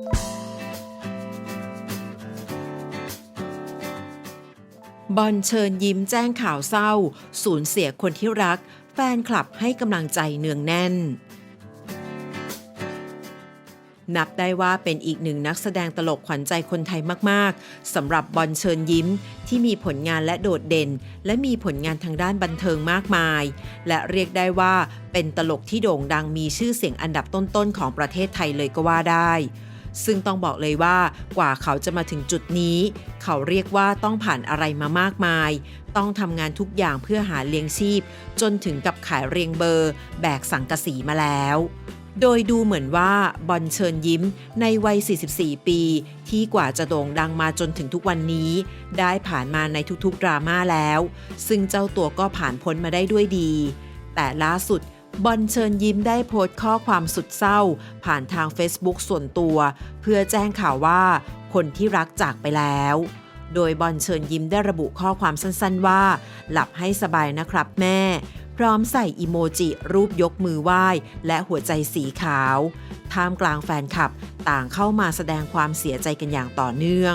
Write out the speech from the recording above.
บอลเชิญยิ้มแจ้งข่าวเศร้า สูญเสียคนที่รัก แฟนคลับให้กำลังใจเนืองแน่น นับได้ว่าเป็นอีกหนึ่งนักแสดงตลกขวัญใจคนไทยมาก ๆสำหรับบอลเชิญยิ้มที่มีผลงานและโดดเด่น และมีผลงานทางด้านบันเทิงมากมาย และเรียกได้ว่าเป็นตลกที่โด่งดังมีชื่อเสียงอันดับต้น ๆ ของประเทศไทยเลยก็ว่าได้ ซึ่งต้องบอกเลยว่ากว่าเขาจะมาถึงจุดนี้ เขาเรียกว่าต้องผ่านอะไรมามากมาย ต้องทำงานทุกอย่างเพื่อหาเลี้ยงชีพ จนถึงกับขายเรียงเบอร์ แบกสังกะสีมาแล้วโดยดูเหมือนว่าบอลเชิญยิ้มในวัย 44 ปี ที่กว่าจะโด่งดังมาจนถึงทุกวันนี้ ได้ผ่านมาในทุกๆ ดราม่าแล้ว ซึ่งเจ้าตัวก็ผ่านพ้นมาได้ด้วยดี แต่ล่าสุด บอลเชิญยิ้มได้โพสต์ข้อความสุดเศร้า ผ่านทาง Facebook ส่วนตัว เพื่อแจ้งข่าวว่าคนที่รักจากไปแล้ว โดยบอลเชิญยิ้มได้ระบุข้อความสั้นๆว่า หลับให้สบายนะครับแม่ พร้อมใส่อีโมจิรูปยกมือไหว้ และหัวใจสีขาว ท่ามกลางแฟนคลับ ต่างเข้ามาแสดงความเสียใจกันอย่างต่อเนื่อง